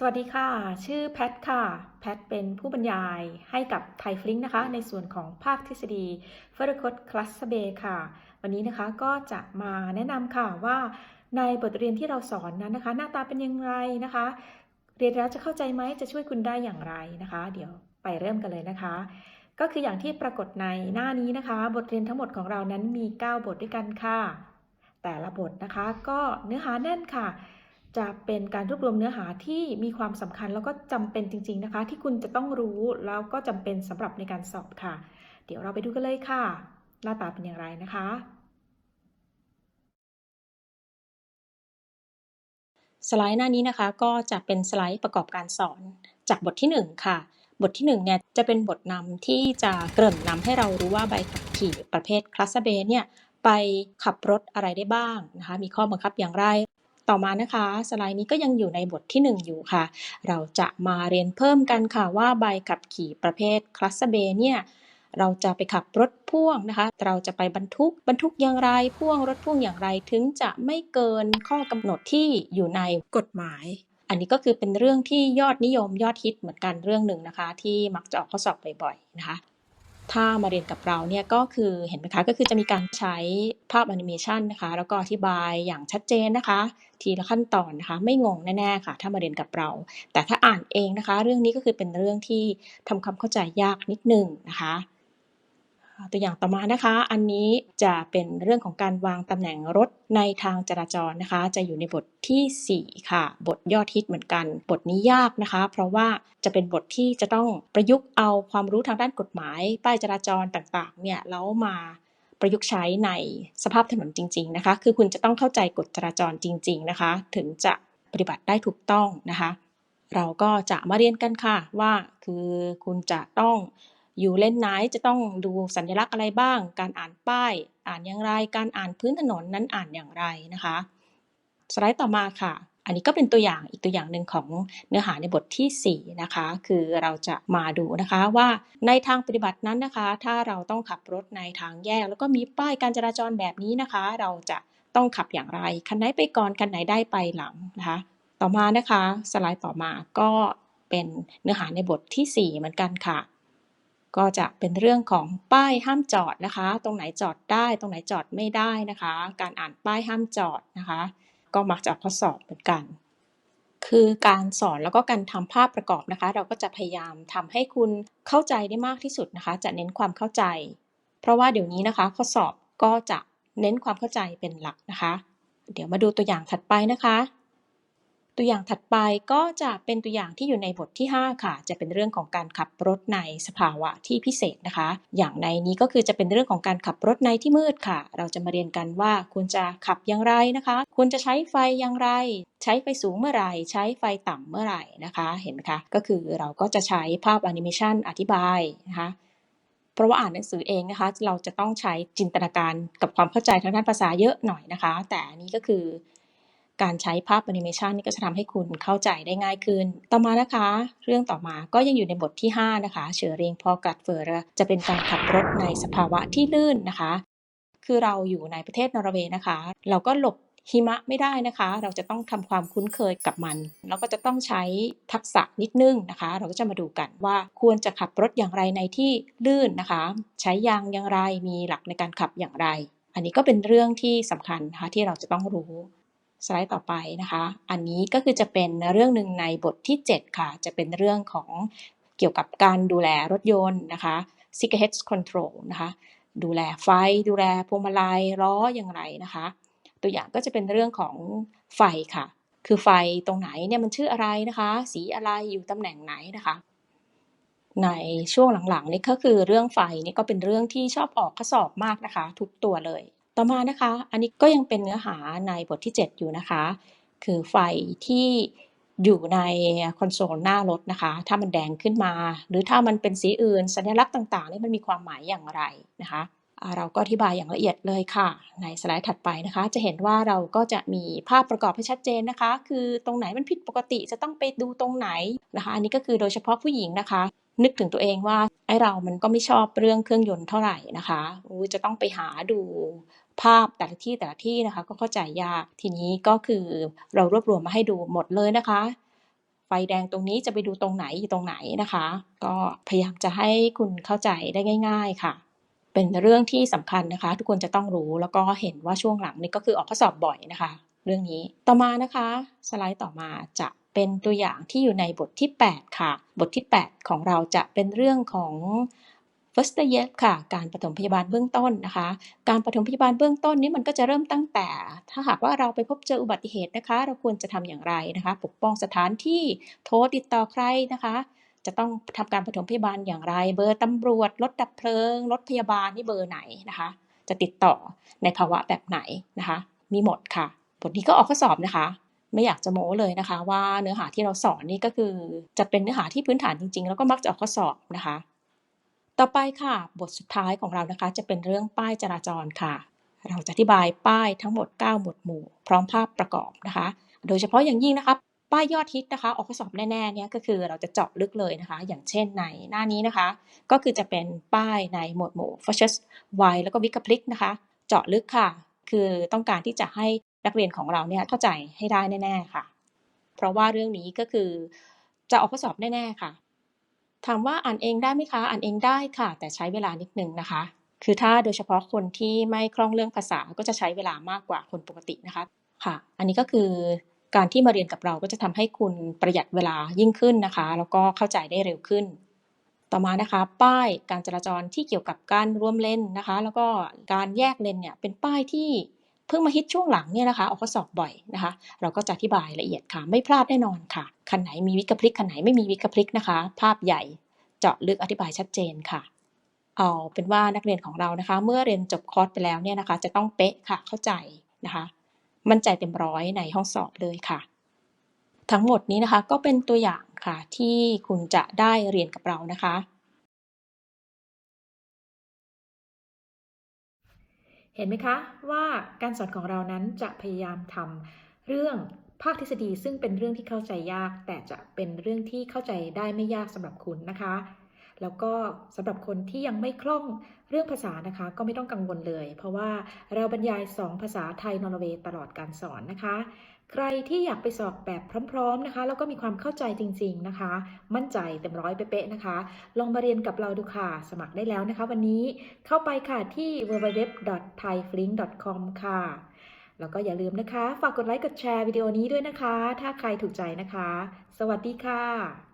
สวัสดีค่ะ ชื่อแพทค่ะ แพทเป็นผู้บรรยายให้กับไทยฟลิงนะคะ ในส่วนของภาคทฤษฎีเฟอร์คตคลาสเบค่ะ วันนี้นะคะก็จะมาแนะนำค่ะว่าในบทเรียนที่เราสอนนั้นนะคะ หน้าตาเป็นอย่างไรนะคะ เรียนแล้วจะเข้าใจไหมจะช่วยคุณได้อย่างไรนะคะ เดี๋ยวไปเริ่มกันเลยนะคะ ก็คืออย่างที่ปรากฏในหน้านี้นะคะ บทเรียนทั้งหมดของเรานั้นมี 9 บทด้วยกันค่ะ แต่ละบทนะคะ ก็เนื้อหาแน่นค่ะ จะเป็นการรวบรวมเนื้อหาที่มีความสำคัญแล้วก็จำเป็นจริง ๆนะคะ ที่คุณจะต้องรู้แล้วก็จำเป็นสำหรับในการสอบค่ะ เดี๋ยวเราไปดูกันเลยค่ะ หน้าตาเป็นอย่างไรนะคะ สไลด์หน้านี้นะคะก็จะเป็นสไลด์ประกอบการสอนจากบทที่ 1 ค่ะ บทที่1เนี่ยจะเป็นบทนำที่จะเกริ่นนำให้เรารู้ว่าใบขับขี่ประเภทคลาสเบเนี่ยไปขับรถอะไรได้บ้างนะคะ มีข้อบังคับอย่างไร ต่อมานะคะสไลด์นี้ก็ยังอยู่ในบทที่ 1 อยู่ค่ะ เราจะมาเรียนเพิ่มกันค่ะว่าใบขับขี่ประเภทคลาสเบเนี่ยเราจะไปขับรถพ่วงนะคะ เราจะไปบรรทุกบรรทุกอย่างไรพ่วงรถพ่วงอย่างไรถึงจะไม่เกินข้อกำหนดที่อยู่ในกฎหมาย อันนี้ก็คือเป็นเรื่องที่ยอดนิยมยอดฮิตเหมือนกันเรื่องหนึ่งนะคะ ที่มักจะออกข้อสอบบ่อยๆนะคะ ถ้ามาเรียนกับเราเนี่ยก็คือเห็นไหมคะก็คือจะมีการใช้ภาพแอนิเมชันนะคะแล้วก็อธิบายอย่างชัดเจนนะคะ ทีละขั้นตอนนะคะ ไม่งงแน่ๆค่ะ ถ้ามาเรียนกับเรา แต่ถ้าอ่านเองนะคะ เรื่องนี้ก็คือเป็นเรื่องที่ทำความเข้าใจยากนิดนึงนะคะ ตัวอย่างต่อมานะคะ อันนี้จะเป็นเรื่องของการวางตำแหน่งรถในทางจราจรนะคะ จะอยู่ในบททีสี่ 4 ค่ะ บทยอดฮิตเหมือนกัน บทนี้ยากนะคะ เพราะว่าจะเป็นบทที่จะต้องประยุกต์เอาความรู้ทางด้านกฎหมาย ป้ายจราจรต่างๆ เนี่ยแล้วมาประยุกต์ใช้ในสภาพถนนจริง ๆ นะคะ คือคุณจะต้องเข้าใจกฎจราจรจริง ๆ นะคะ ถึงจะปฏิบัติได้ถูกต้องนะคะ เราก็จะมาเรียนกันค่ะว่าคือคุณจะต้อง อยู่เลนไหนจะต้องดูสัญลักษณ์อะไรบ้าง การอ่านป้าย อ่านอย่างไร การอ่านพื้นถนนนั้นอ่านอย่างไรนะคะสไลด์ต่อมาค่ะ อันนี้ก็เป็นตัวอย่างอีกตัวอย่างหนึ่งของเนื้อหาในบทที่ 4 นะคะ คือเราจะมาดูนะคะว่าในทางปฏิบัตินั้นนะคะ ถ้าเราต้องขับรถในทางแยก แล้วก็มีป้ายการจราจรแบบนี้นะคะ เราจะต้องขับอย่างไร คันไหนไปก่อน คันไหนได้ไปหลังนะคะ ต่อมานะคะ สไลด์ต่อมาก็เป็นเนื้อหาในบทที่ 4 เหมือนกันค่ะ ก็จะเป็นเรื่องของป้ายห้ามจอดนะคะ ตรงไหนจอดได้ ตรงไหนจอดไม่ได้นะคะ การอ่านป้ายห้ามจอดนะคะ ก็มักจะข้อสอบเหมือนกัน คือการสอนแล้วก็การทำภาพประกอบนะคะ เราก็จะพยายามทำให้คุณเข้าใจได้มากที่สุดนะคะ จะเน้นความเข้าใจ เพราะว่าเดี๋ยวนี้นะคะ ข้อสอบก็จะเน้นความเข้าใจเป็นหลักนะคะ เดี๋ยวมาดูตัวอย่างถัดไปนะคะ ตัวอย่างถัดไปก็จะเป็นตัวอย่างที่อยู่ในบทที่ 5 ค่ะ จะเป็นเรื่องของการขับรถในสภาวะที่พิเศษนะคะ อย่างในนี้ก็คือจะเป็นเรื่องของการขับรถในที่มืดค่ะ เราจะมาเรียนกันว่าคุณจะขับอย่างไรนะคะคุณจะใช้ไฟอย่างไร ใช้ไฟสูงเมื่อไหร่ ใช้ไฟต่ำเมื่อไหร่นะคะ เห็นไหมคะ ก็คือเราก็จะใช้ภาพแอนิเมชันอธิบายนะคะเพราะว่าอ่านหนังสือเองนะคะ เราจะต้องใช้จินตนาการกับความเข้าใจทางด้านภาษาเยอะหน่อยนะคะ แต่อันนี้ก็คือ การใช้ภาพแอนิเมชันนี่ก็จะทำให้คุณเข้าใจได้ง่ายขึ้น ต่อมานะคะ เรื่องต่อมาก็ยังอยู่ในบทที่ 5 นะคะเชอริงพอกัดเฟอร์จะเป็นการขับรถในสภาวะที่ลื่นนะคะ คือเราอยู่ในประเทศนอร์เวย์นะคะ เราก็หลบหิมะไม่ได้นะคะ เราจะต้องทำความคุ้นเคยกับมัน แล้วก็จะต้องใช้ทักษะนิดนึงนะคะ เราก็จะมาดูกันว่าควรจะขับรถอย่างไรในที่ลื่นนะคะ ใช้ยางอย่างไร มีหลักในการขับอย่างไร อันนี้ก็เป็นเรื่องที่สำคัญนะคะที่เราจะต้องรู้ สไลด์ต่อไปนะคะ อันนี้ก็คือจะเป็นเรื่องหนึ่งในบทที่ 7 ค่ะ จะเป็นเรื่องของเกี่ยวกับการดูแลรถยนต์นะคะ s i g head control นะคะ ดูแลไฟ ดูแลพวงมาลัยล้ออย่างไรนะคะ ตัวอย่างก็จะเป็นเรื่องของไฟค่ะ คือไฟตรงไหนเนี่ยมันชื่ออะไรนะคะ สีอะไรอยู่ตำแหน่งไหนนะคะ ในช่วงหลังๆนี่ก็คือเรื่องไฟนี่ก็เป็นเรื่องที่ชอบออกข้อสอบมากนะคะ ทุกตัวเลย ต่อมานะคะ อันนี้ก็ยังเป็นเนื้อหาในบทที่ 7 อยู่นะคะ คือไฟที่อยู่ในคอนโซลหน้ารถนะคะ ถ้ามันแดงขึ้นมา หรือถ้ามันเป็นสีอื่น สัญลักษณ์ต่างๆนี่มันมีความหมายอย่างไรนะคะเราก็อธิบายอย่างละเอียดเลยค่ะ ในสไลด์ถัดไปนะคะ จะเห็นว่าเราก็จะมีภาพประกอบให้ชัดเจนนะคะ คือตรงไหนมันผิดปกติจะต้องไปดูตรงไหนนะคะ อันนี้ก็คือโดยเฉพาะผู้หญิงนะคะ นึกถึงตัวเองว่าไอเรามันก็ไม่ชอบเรื่องเครื่องยนต์เท่าไหร่นะคะอุ๊ยจะต้องไปหาดูภาพแต่ละที่แต่ละที่นะคะ ก็เข้าใจยากทีนี้ก็คือเรารวบรวมมาให้ดูหมดเลยนะคะ ไฟแดงตรงนี้จะไปดูตรงไหนอยู่ตรงไหนนะคะ ก็พยายามจะให้คุณเข้าใจได้ง่าย ๆค่ะ เป็นเรื่องที่สำคัญนะคะ ทุกคนจะต้องรู้แล้วก็เห็นว่าช่วงหลังนี่ก็คือออกข้อสอบบ่อยนะคะ เรื่องนี้ต่อมานะคะ สไลด์ต่อมาจะ เป็นตัวอย่างที่อยู่ในบทที่ 8 ค่ะ บทที่ 8 ของเราจะเป็นเรื่องของ first aid ค่ะ การปฐมพยาบาลเบื้องต้นนะคะ การปฐมพยาบาลเบื้องต้นนี้มันก็จะเริ่มตั้งแต่ ถ้าหากว่าเราไปพบเจออุบัติเหตุนะคะ เราควรจะทำอย่างไรนะคะ ปกป้องสถานที่โทรติดต่อใครนะคะ จะต้องทำการปฐมพยาบาลอย่างไร เบอร์ตำรวจรถดับเพลิงรถพยาบาลนี่เบอร์ไหนนะคะ จะติดต่อในภาวะแบบไหนนะคะ มีหมดค่ะ บทนี้ก็ออกข้อสอบนะคะ ไม่อยากจะโม้เลยนะคะ ว่าเนื้อหาที่เราสอนนี่ก็คือจะเป็นเนื้อหาที่พื้นฐานจริง ๆ แล้วก็มักจะออกข้อสอบนะคะ ต่อไปค่ะ บทสุดท้ายของเรานะคะ จะเป็นเรื่องป้ายจราจรค่ะ เราจะอธิบายป้ายทั้งหมด 9 หมวดหมู่ พร้อมภาพประกอบนะคะ โดยเฉพาะอย่างยิ่งนะคะป้ายยอดฮิตนะคะ ออกข้อสอบแน่ๆเนี่ยก็คือเราจะเจาะลึกเลยนะคะ อย่างเช่นในหน้านี้นะคะ ก็คือจะเป็นป้ายในหมวดหมู่ f o r c u s y แล้วก็วิกพลิกนะคะ เจาะลึกค่ะ คือต้องการที่จะให้ นักเรียนของเราเนี่ยเข้าใจให้ได้แน่ ๆ ค่ะ เพราะว่าเรื่องนี้ก็คือจะออกข้อสอบแน่ ๆ ค่ะ ถามว่าอ่านเองได้ไหมคะ อ่านเองได้ค่ะ แต่ใช้เวลานิดนึงนะคะ คือถ้าโดยเฉพาะคนที่ไม่คล่องเรื่องภาษาก็จะใช้เวลามากกว่าคนปกตินะคะ ค่ะ อันนี้ก็คือการที่มาเรียนกับเราก็จะทำให้คุณประหยัดเวลายิ่งขึ้นนะคะ แล้วก็เข้าใจได้เร็วขึ้น ต่อมานะคะ ป้ายการจราจรที่เกี่ยวกับการร่วมเลนนะคะ แล้วก็การแยกเลนเนี่ยเป็นป้ายที่ เพิ่งมาฮิตช่วงหลังเนี่ยนะคะออกข้อสอบบ่อยนะคะ เราก็จะอธิบายละเอียดค่ะ ไม่พลาดแน่นอนค่ะคันไหนมีวิกพลิกคันไหนไม่มีวิกพลิกนะคะ ภาพใหญ่เจาะลึกอธิบายชัดเจนค่ะเอาเป็นว่านักเรียนของเรานะคะ เมื่อเรียนจบคอร์สไปแล้วเนี่ยนะคะ จะต้องเป๊ะค่ะเข้าใจนะคะ มั่นใจเต็มร้อยในห้องสอบเลยค่ะ ทั้งหมดนี้นะคะก็เป็นตัวอย่างค่ะที่คุณจะได้เรียนกับเรานะคะ เห็นไหมคะว่าการสอนของเรานั้นจะพยายามทำเรื่องภาคทฤษฎีซึ่งเป็นเรื่องที่เข้าใจยาก แต่จะเป็นเรื่องที่เข้าใจได้ไม่ยากสำหรับคุณนะคะ แล้วก็สำหรับคนที่ยังไม่คล่องเรื่องภาษานะคะ ก็ไม่ต้องกังวลเลย เพราะว่าเราบรรยาย 2 ภาษาไทยนอร์เวย์ตลอดการสอนนะคะ ใครที่อยากไปสอบแบบพร้อมๆนะคะแล้วก็มีความเข้าใจจริง ๆนะคะ มั่นใจเต็มร้อยเป๊ะๆนะคะ ลองมาเรียนกับเราดูค่ะ สมัครได้แล้วนะคะ วันนี้เข้าไปค่ะที่ www.thaiflink.com ค่ะ แล้วก็อย่าลืมนะคะ ฝากกดไลค์กดแชร์วิดีโอนี้ด้วยนะคะ ถ้าใครถูกใจนะคะ สวัสดีค่ะ